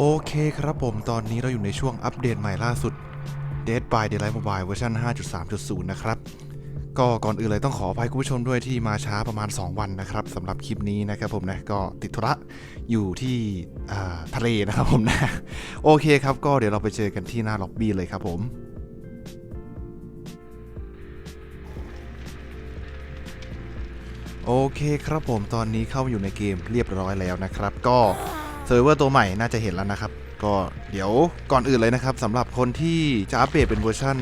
โอเคครับผมตอนนี้เราอยู่ในช่วงอัปเดตใหม่ล่าสุด Dead by Daylight Mobile เวอร์ชัน5.3.0 นะครับ ก็ก่อนอื่นเลยต้องขออภัยคุณผู้ชมด้วยที่มาช้าประมาณ 2 วันนะครับสำหรับคลิปนี้นะครับผมนะก็ติดธุระอยู่ที่ทะเลนะครับผมนะ โอเคครับก็เดี๋ยวเราไปเจอกันที่หน้าล็อบบี้เลยครับผมโอเคครับผมตอนนี้เข้าอยู่ในเกมเรียบร้อยแล้วนะครับ ก็ เซิร์ฟเวอร์ตัวใหม่น่าจะเห็นแล้วนะครับ ก็เดี๋ยวก่อนอื่นเลยนะครับสำหรับคนที่จะอัปเดตเป็นเวอร์ชัน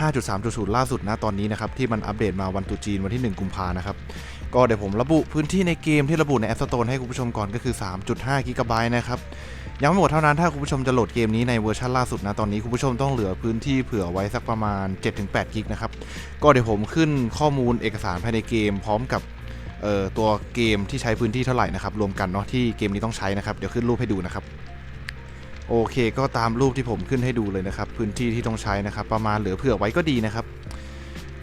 5.3.0 ล่าสุดนะตอนนี้นะครับ ที่มันอัปเดตมาวันตุจีนวันที่ 1 กุมภานะครับ ก็เดี๋ยวผมระบุพื้นที่ในเกมที่ระบุในแอปสโตนให้คุณผู้ชมก่อนก็คือ 3.5 กิกะไบต์นะครับยังไม่หมดเท่านั้นถ้าคุณผู้ชมจะโหลดเกมนี้ในเวอร์ชันล่าสุดนะ ตอนนี้คุณผู้ชมต้องเหลือพื้นที่เผื่อไว้สักประมาณ 7-8 กิกนะครับ ก็เดี๋ยวผมขึ้นข้อมูลเอกสารภายในเกม พร้อมกับ เอ่อตัวเกมที่ใช้พื้นที่เท่าไหร่นะครับรวมกันเนาะที่เกมนี้ต้องใช้นะครับเดี๋ยวขึ้นรูปให้ดูนะครับโอเคก็ตามรูปที่ผมขึ้นให้ดูเลยนะครับพื้นที่ที่ต้องใช้นะครับ ประมาณเหลือเผื่อไว้ก็ดีนะครับ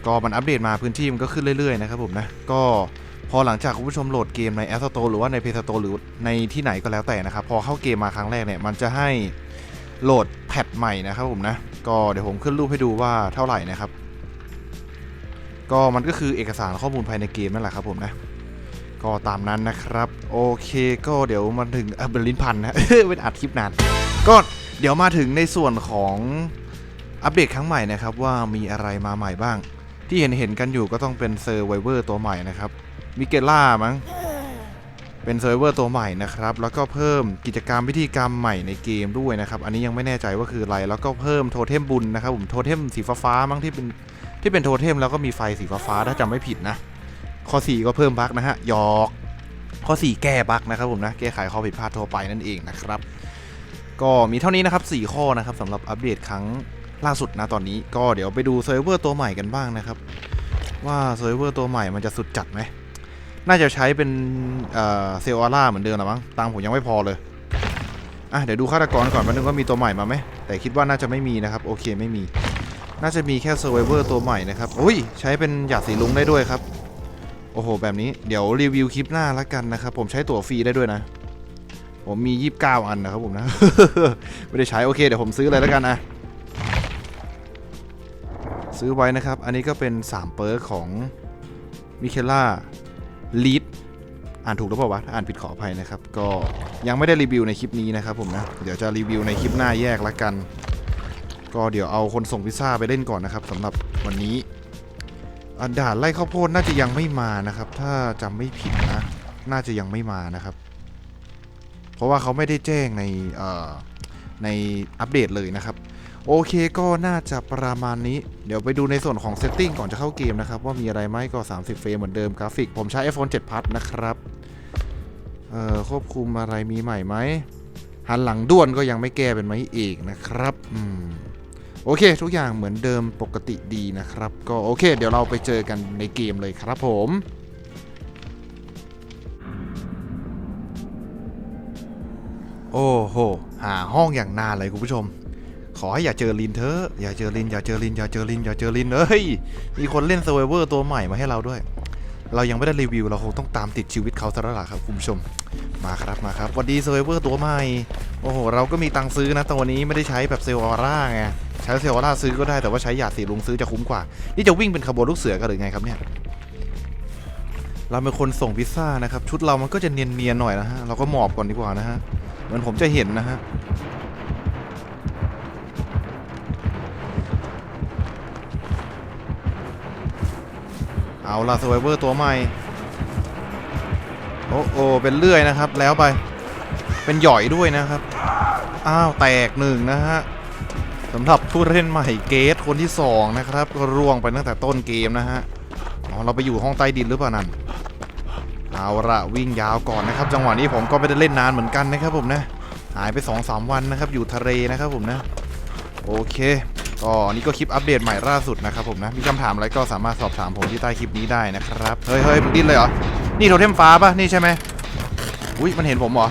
ก็มันอัปเดตมาพื้นที่มันก็ขึ้นเรื่อยๆนะครับผมนะก็พอหลังจากคุณผู้ชมโหลดเกมใน App Store หรือว่าใน Play Store หรือในที่ไหนก็แล้วแต่นะครับ พอเข้าเกมมาครั้งแรกเนี่ยมันจะให้โหลดแพทใหม่นะครับผมนะก็เดี๋ยวผมขึ้นรูปให้ดูว่าเท่าไหร่นะครับ ก็มันก็คือเอกสารข้อมูลภายในเกมนั่นแหละครับผมนะ ก็ตามนั้นนะครับ โอเคก็เดี๋ยวมาถึงเออเบลลินพันนะเป็นอัดคลิปนาน ก็เดี๋ยวมาถึงในส่วนของอัปเดตครั้งใหม่นะครับว่ามีอะไรมาใหม่บ้าง ที่เห็นเห็นกันอยู่ก็ต้องเป็นเซอร์ไวเวอร์ตัวใหม่นะครับมิเกล่ามั้งเป็นเซอร์ไวเวอร์ตัวใหม่นะครับ แล้วก็เพิ่มกิจกรรมพิธีกรรมใหม่ในเกมด้วยนะครับ อันนี้ยังไม่แน่ใจว่าคืออะไร แล้วก็เพิ่มโทเทมบุญนะครับผม โทเทมสีฟ้าๆมั้งที่เป็น ที่เป็นโทเทมแล้วก็มีไฟสีฟ้าถ้าจำไม่ผิดนะ ข้อ 4 ก็เพิ่มบั๊กนะฮะยอก ข้อ 4 แก้บั๊กนะครับผมนะแก้ไขข้อผิดพลาดทั่วไปนั่นเองนะครับ ก็มีเท่านี้นะครับ 4 ข้อนะครับสำหรับอัปเดตครั้งล่าสุดนะตอนนี้ก็เดี๋ยวไปดูเซิร์ฟเวอร์ตัวใหม่กันบ้างนะครับ ว่าเซิร์ฟเวอร์ตัวใหม่มันจะสุดจัดไหมน่าจะใช้เป็นเอ่อเซลอร่าเหมือนเดิมหรือมั้งตังผมยังไม่พอเลยอะเดี๋ยวดูฆาตกรก่อนแป๊บนึงว่ามีตัวใหม่มาไหมแต่คิดว่าน่าจะไม่มีนะครับ โอเคไม่มี น่าจะมีแค่เซอร์ไวเวอร์ตัวใหม่นะครับอุ้ยใช้เป็นหยาดสีลุงได้ด้วยครับ โอ้โห แบบนี้เดี๋ยวรีวิวคลิปหน้าละกันนะครับ ผมใช้ตั๋วฟรีได้ด้วยนะ ผมมี 29 อันนะครับผมนะ ไม่ได้ใช้โอเคเดี๋ยวผมซื้อเลยล้วกันนะซื้อไว้นะครับ อันนี้ก็เป็น 3 เปิร์กของมิเคล่าลีดอ่านถูกหรือเปล่าวะอ่านผิดขออภัยนะครับ ก็ยังไม่ได้รีวิวในคลิปนี้นะครับผมนะ เดี๋ยวจะรีวิวในคลิปหน้าแยกละกัน ก็เดี๋ยวเอาคนส่งพิซซ่าไปเล่นก่อนนะครับสำหรับวันนี้ด่านไล่ข้าวโพดน่าจะยังไม่มานะครับ ถ้าจำไม่ผิดนะ น่าจะยังไม่มานะครับ เพราะว่าเขาไม่ได้แจ้งในในอัปเดตเลยนะครับ โอเคก็น่าจะประมาณนี้ เดี๋ยวไปดูในส่วนของเซตติ้งก่อนจะเข้าเกมนะครับ ว่ามีอะไรไหมก็ 30 เฟรมเหมือนเดิมกราฟิก ผมใช้ iPhone 7 Plus นะครับควบคุมอะไรมีใหม่ไหมหันหลังด้วนก็ยังไม่แก้เป็นไหมอีกนะครับ อืม โอเค ทุกอย่างเหมือนเดิมปกติดีนะครับ ก็โอเค เดี๋ยวเราไปเจอกันในเกมเลยครับผมโอ้โห หาห้องอย่างนานเลยคุณผู้ชม ขอให้อย่าเจอลินเถอะ อย่าเจอลิน อย่าเจอลิน อย่าเจอลิน อย่าเจอลินเอ้ย มีคนเล่น s ซ r v เวอร์ตัวใหม่มาให้เราด้วย เรายังไม่ได้รีวิว เราคงต้องตามติดชีวิตเขาซะแล้วล่ะครับคุณผู้ชม มาครับ มาครับสวัสดี s ซ r v เวอร์ตัวใหม่ โอ้โห เราก็มีตังค์ซื้อนะต่วันนี้ไม่ได้ใช้แบบเซลล์ออร่าไง ใช้เซลล่าซื้อก็ได้แต่ว่าใช้หยาดสีลุงซื้อจะคุ้มกว่า นี่จะวิ่งเป็นขบวนลูกเสือกันหรือไงครับเนี่ย เราเป็นคนส่งพิซซ่านะครับ ชุดเรามันก็จะเนียนๆหน่อยนะฮะ เราก็หมอบก่อนดีกว่านะฮะ เหมือนผมจะเห็นนะฮะเอาล่ะสไวเวอร์ตัวใหม่ โอ้โอเป็นเลื่อยนะครับ แล้วไป เป็นหย่อยด้วยนะครับ อ้าว แตกหนึ่งนะฮะ สำหรับผู้เล่นใหม่เกตคนที่ 2 นะครับก็ร่วงไปตั้งแต่ต้นเกมนะฮะอ๋อเราไปอยู่ห้องใต้ดินหรือเปล่านั่นเอาละวิ่งยาวก่อนนะครับ จังหวะนี้ผมก็ไม่ได้เล่นนานเหมือนกันนะครับผมนะหายไป2-3วันนะครับ อยู่ทะเลนะครับผมนะ โอเคก็นี่ก็คลิปอัปเดตใหม่ล่าสุดนะครับผมนะมีคำถามอะไรก็สามารถสอบถามผมที่ใต้คลิปนี้ได้นะครับเฮ้ยเฮ้ยมึงดิ้นเลยเหรอนี่โทเทมฟ้าปะนี่ใช่ไหมอุ้ยมันเห็นผมเหรอ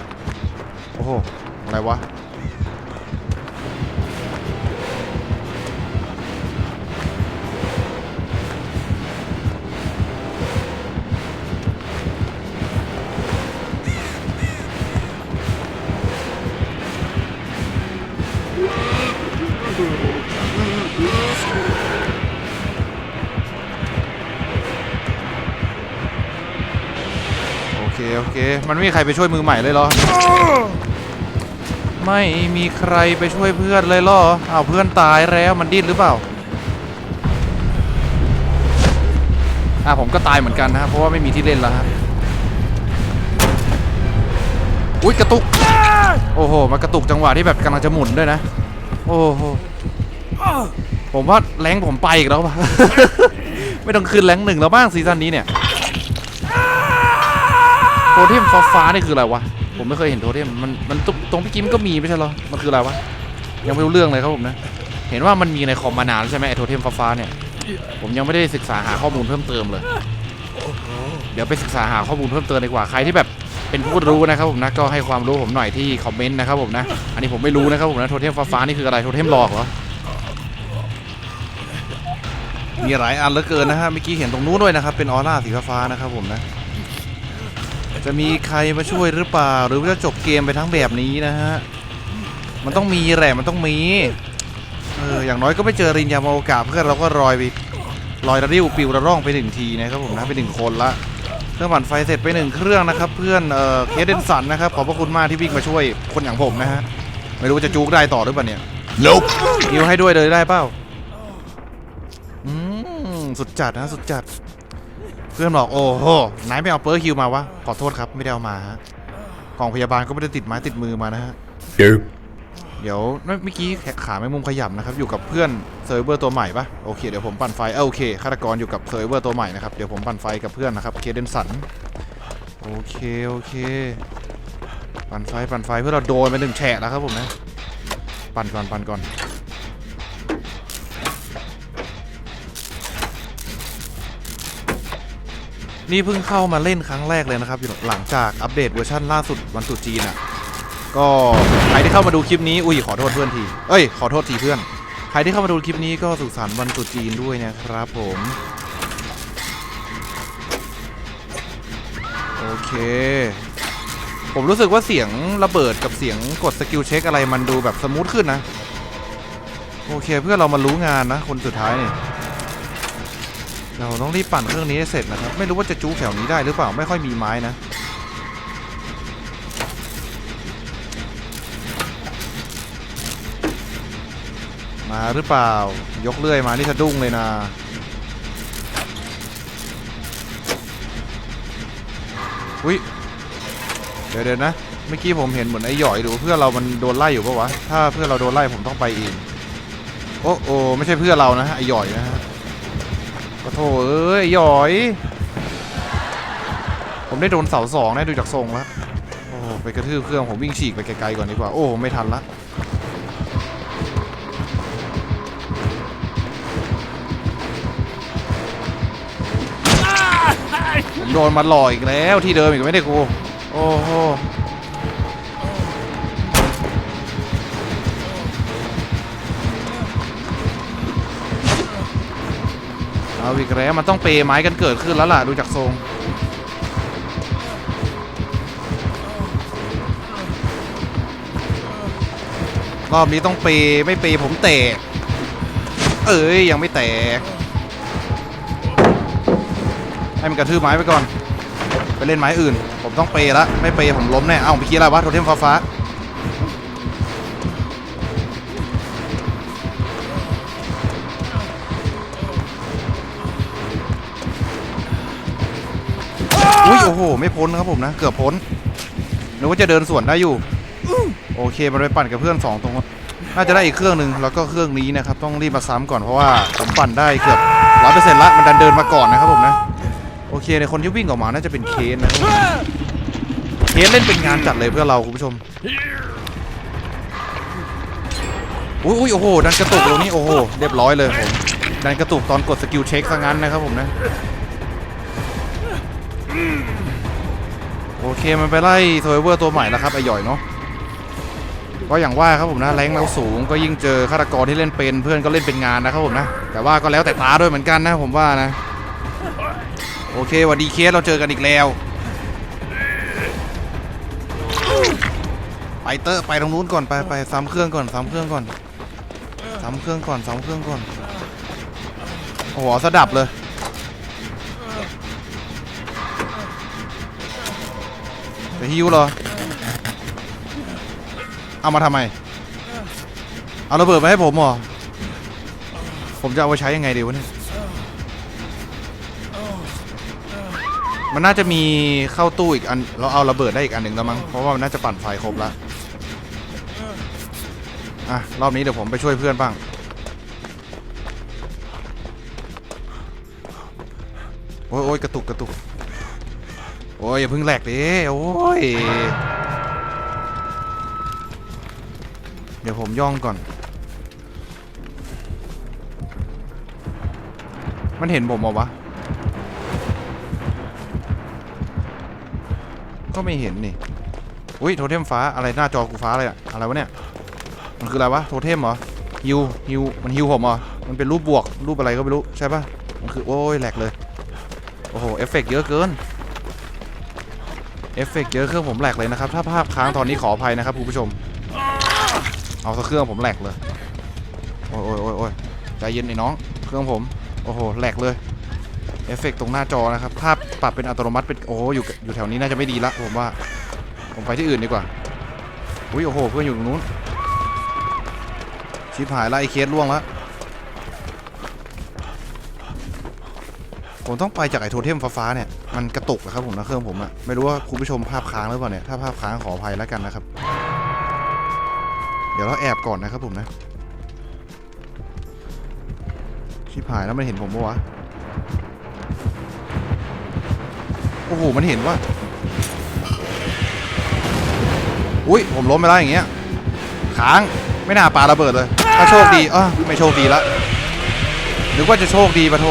โอ้โหอะไรวะ โอเค มันไม่มีใครไปช่วยมือใหม่เลยเหรอ ไม่มีใครไปช่วยเพื่อนเลยเหรออ้าเพื่อนตายแล้วมันดิ้นหรือเปล่า อะผมก็ตายเหมือนกันนะครับเพราะว่าไม่มีที่เล่นแล้วฮะอุ้ยกระตุก โอ้โหมากระตุกจังหวะที่แบบกำลังจะหมุนด้วยนะ โอ้โห ผมว่าแรงผมไปอีกแล้วป่ะ ไม่ต้องขึ้นแรงหนึ่งแล้วบ้างซีซั่นนี้เนี่ย โทเทมฟ้าฟ้านี่คืออะไรวะ ผมไม่เคยเห็นโทเทมมันมันตรงตรงพี่กิมก็มีไม่ใช่เหรอ มันคืออะไรวะ ยังไม่รู้เรื่องเลยครับผมนะ เห็นว่ามันมีในคอมมานานใช่ไหมไอโทเทมฟ้าฟ้าเนี่ย ผมยังไม่ได้ศึกษาหาข้อมูลเพิ่มเติมเลย เดี๋ยวไปศึกษาหาข้อมูลเพิ่มเติมดีกว่า ใครที่แบบเป็นผู้รู้นะครับผมนะ ก็ให้ความรู้ผมหน่อยที่คอมเมนต์นะครับผมนะ อันนี้ผมไม่รู้นะครับผมนะ โทเทมฟ้าฟ้านี่คืออะไร โทเทมหลอกเหรอมีหลายอันเหลือเกินนะฮะเมื่อกี้เห็นตรงนู้นด้วยนะครับเป็นออร่าสีฟ้านะครับผมนะ จะมีใครมาช่วยหรือเปล่า หรือว่าจะจบเกมไปทั้งแบบนี้นะฮะ มันต้องมีแหละมันต้องมี เออ อย่างน้อยก็ไม่เจอรินยามาโอกาเพื่อนเราก็ลอยไปลอยระริ้วปิวระร่องไปหนึ่งทีนะครับผมนะไปหนึ่งคนละเครื่องปั่นไฟเสร็จไปหนึ่งเครื่องนะครับ เพื่อนเอ่อเคสเดนสันนะครับขอบพระคุณมากที่วิ่งมาช่วยคนอย่างผมนะฮะไม่รู้ว่าจะจูกได้ต่อหรือเปล่าเนี่ย Nope. ฮิวให้ด้วยเลยได้เปล่าอืมสุดจัดนะสุดจัด เพื่อนบอกโอ้โหไหนไม่เอาเปอร์ฮิวมาวะขอโทษครับไม่ได้เอามาฮะกล่องพยาบาลก็ไม่ได้ติดไม้ติดมือมานะฮะ Nope. เดี๋ยวเมื่อกี้แขกขาไม่มุมขยับนะครับอยู่กับเพื่อนเซิร์ฟเวอร์ตัวใหม่ปะโอเคเดี๋ยวผมปั่นไฟเอ้าโอเคฆาตกรอยู่กับเซิร์ฟเวอร์ตัวใหม่นะครับเดี๋ยวผมปั่นไฟกับเพื่อนนะครับเคเดนสันโอเคโอเค ปั่นไฟปั่นไฟเพื่อเราโดนไปหนึ่งแฉะแล้วครับผมนะ ปั่นก่อนปั่นก่อน นี่เพิ่งเข้ามาเล่นครั้งแรกเลยนะครับ หลังจากอัปเดตเวอร์ชันล่าสุดวันตุจีนอะ ก็ใครที่เข้ามาดูคลิปนี้ อุ้ยขอโทษเพื่อนที เอ้ย ขอโทษทีเพื่อน ใครที่เข้ามาดูคลิปนี้ก็สุขสันต์วันตุจีนด้วยนะครับผม โอเค ผมรู้สึกว่าเสียงระเบิดกับเสียงกดสกิลเช็คอะไรมันดูแบบสมูทขึ้นนะ โอเคเพื่อเรามารู้งานนะ คนสุดท้ายนี่ เราต้องรีบปั่นเครื่องนี้ให้เสร็จนะครับ ไม่รู้ว่าจะจู้แถวนี้ได้หรือเปล่าไม่ค่อยมีไม้นะมาหรือเปล่ายกเลื่อยมานี่สะดุ้งเลยนะอุ้ยเดี๋ยวเดี๋ยวนะเมื่อกี้ผมเห็นเหมือนไอ้หยอยหรือว่เพื่อเรามันโดนไล่อยู่ปะวะถ้าเพื่อเราโดนไล่ผมต้องไปเองโอ้โอไม่ใช่เพื่อเรานะฮะไอ้หยอยนะฮะ ขอโทษเอ้ยหยอย ผมได้โดนเสาสองนะดูจากทรงแล้วโอ้ไปกระทืบเครื่องผมวิ่งฉีกไปไกลๆก่อนดีกว่า โอ้ไม่ทันละผมโดนมาหลออีกแล้วที่เดิมอีกไม่ได้กู โอ้โห เอาอีกแล้วมันต้องเปย์ไม้กันเกิดขึ้นแล้วล่ะดูจากทรงรอบนี้ต้องเปย์ไม่เปย์ผมแตก เอ้ยยังไม่แตก ให้มันกระทืบไม้ไปก่อน ไปเล่นไม้อื่น ผมต้องเปย์ละไม่เปย์ผมล้มแน่ เอ้าเมื่อกี้อะไรวะโทเทมฟ้าฟ้า อุ้ยโอ้โหไม่พ้นครับผมนะ เกือบพ้นนึกว่าจะเดินสวนได้อยู่โอเคมันไปปั่นกับเพื่อนสองตรงนู้นน่าจะได้อีกเครื่องหนึ่งแล้วก็เครื่องนี้นะครับ ต้องรีบมาซ้ำก่อนเพราะว่าผมปั่นได้เกือบร้อยเปอร์เซ็นต์ละมันดันเดินมาก่อนนะครับผมนะโอเคในคนที่วิ่งออกมาน่าจะเป็นเคนนะเคนเล่นเป็นงานจัดเลยเพื่อเราคุณผู้ชมอุ้ยอุ้ยโอ้โหดันกระตุกตรงนี้โอ้โหเรียบร้อยเลยผมดันกระตุกตอนกดสกิลเช็คซะงั้นนะครับผมนะ โอเคมันไปไล่โซเวอร์ตัวใหม่แล้วครับไอหย่อยเนาะก็อย่างว่าครับผมนะแรงเราสูงก็ยิ่งเจอฆาตกรที่เล่นเป็นเพื่อนก็เล่นเป็นงานนะครับผมนะ แต่ว่าก็แล้วแต่ตาด้วยเหมือนกันนะผมว่านะ โอเควัสดีเคสเราเจอกันอีกแล้ว ไปเตอร์ไปตรงนู้นก่อนไปไปซ้ำเครื่องก่อนซ้ำเครื่องก่อนซ้ำเครื่องก่อนซ้ำเครื่องก่อนโอ้โหสะดับเลย จะฮิวเหรอ เอามาทำไม เอาระเบิดมาให้ผมเหรอ ผมจะเอาไปใช้ยังไงดีวะเนี่ย มันน่าจะมีเข้าตู้อีกอัน เราเอาระเบิดได้อีกอันหนึ่งแล้วมั้ง เพราะว่ามันน่าจะปั่นไฟครบล้วอะ รอบนี้เดี๋ยวผมไปช่วยเพื่อนบ้างโอ้ยโอ้ยกระตุกกระตุก โอ้ยอย่าเพิ่งแหลกดิโอ้ย เดี๋ยวผมย่องก่อน มันเห็นผมเหรอวะ ก็ไม่เห็นนี่ อุ้ยโทเทมฟ้าอะไรหน้าจอกูฟ้าเลยอะอะไรวะเนี่ย มันคืออะไรวะโทเทมเหรอฮิวฮิวมันฮิวผมเหรอ มันเป็นรูปบวกรูปอะไรก็ไม่รู้ใช่ปะมันคือโอ้ยแหลกเลย โอ้โหเอฟเฟกต์เยอะเกิน เอฟเฟกต์เยอะเครื่องผมแหลกเลยนะครับ ถ้าภาพค้างตอนนี้ขออภัยนะครับคุณผู้ชม เอาสักเครื่องผมแหลกเลย โอ้ยโอ้ยโอ้ยโอ้ยใจเย็นไอ้น้อง เครื่องผม โอ้โหแหลกเลยเอฟเฟกต์ตรงหน้าจอนะครับภาพปรับเป็นอัตโนมัติเป็นโอ้โหอยู่อยู่แถวนี้น่าจะไม่ดีละผมว่า ผมไปที่อื่นดีกว่าอุ้ยโอ้โหเพื่อนอยู่ตรงนู้นชิบหายละไอเคสล่วงล้วผมต้องไปจากไอโทเทมฟ้าๆเนี่ย มันกระตุกนะครับผมนะเครื่องผมอะไม่รู้ว่าคุณผู้ชมภาพค้างหรือเปล่าเนี่ยถ้าภาพค้างขออภัยแล้วกันนะครับ เดี๋ยวเราแอบก่อนนะครับผมนะชิบหายแล้วมันเห็นผมปะวะโอ้โหมันเห็นว่าอุ้ยผมล้มไปแล้วอย่างเงี้ยค้างไม่น่าปาระเบิดเลยถ้าโชคดีเออไม่โชคดีละนึกว่าจะโชคดีปะโท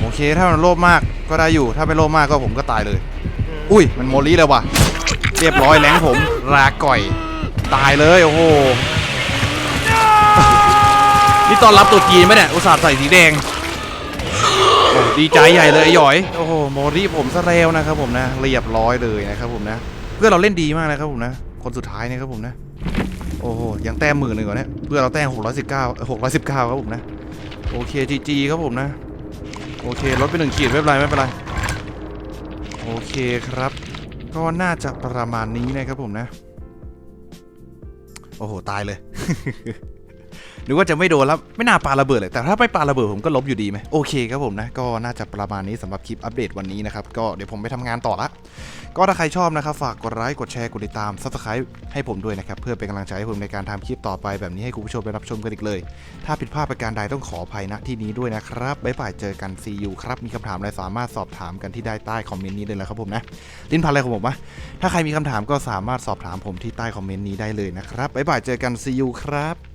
โอเคถ้ามันโลภมาก ก็ได้อยู่ถ้าไม่โลภมากก็ผมก็ตายเลย อุ้ยมันโมลี่เลยว่ะเรียบร้อยแหลงผมลาก่อย ตายเลยโอ้โหนี่ตอนรับตัวจีนไหมเนี่ยอุตส่าห์ใส่สีแดงโอ้ดีใจใหญ่เลยไอ้หยอยโอ้โหโมลี่ผมซะแล้วนะครับผมนะเรียบร้อยเลยนะครับผมนะเพื่อนเราเล่นดีมากนะครับผมนะ คนสุดท้ายนะครับผมนะ โอ้โหยังแต้มหมื่นหนึ่งก่อนเนี่ยเพื่อนเราแต้ม619 619ครับผมนะโอเคจีจีครับผมนะ โอเคลดไปหนึ่งขีดไม่เป็นไรไม่เป็นไรโอเคครับ ก็น่าจะประมาณนี้นะครับผมนะ โอ้โห ตายเลย นึกว่าจะไม่โดนแล้วไม่น่าปาระเบิดเลยแต่ถ้าไม่ปาระเบิดผมก็ลบอยู่ดีไหมโอเคครับผมนะก็น่าจะประมาณนี้สำหรับคลิปอัปเดตวันนี้นะครับก็เดี๋ยวผมไปทำงานต่อละก็ถ้าใครชอบนะครับฝากกดไลค์กดแชร์กดติดตาม subscribe ให้ผมด้วยนะครับเพื่อเป็นกำลังใจให้ผมในการทำคลิปต่อไปแบบนี้ให้คุณผู้ชมไปรับชมกันอีกเลย ถ้าผิดพลาดประการใดต้องขออภัยณที่นี้ด้วยนะครับบ๊ายบายเจอกัน see you ครับมีคำถามอะไรสามารถสอบถามกันที่ได้ใต้คอมเมนต์นี้เลยนะครับผมนะลิ้นพันอะไรของผมวะถ้าใครมีคำถามก็สามารถสอบถามผมที่ใต้คอมเมนต์นี้ได้เลยนะครับบ๊ายบายเจอกัน see you ครับ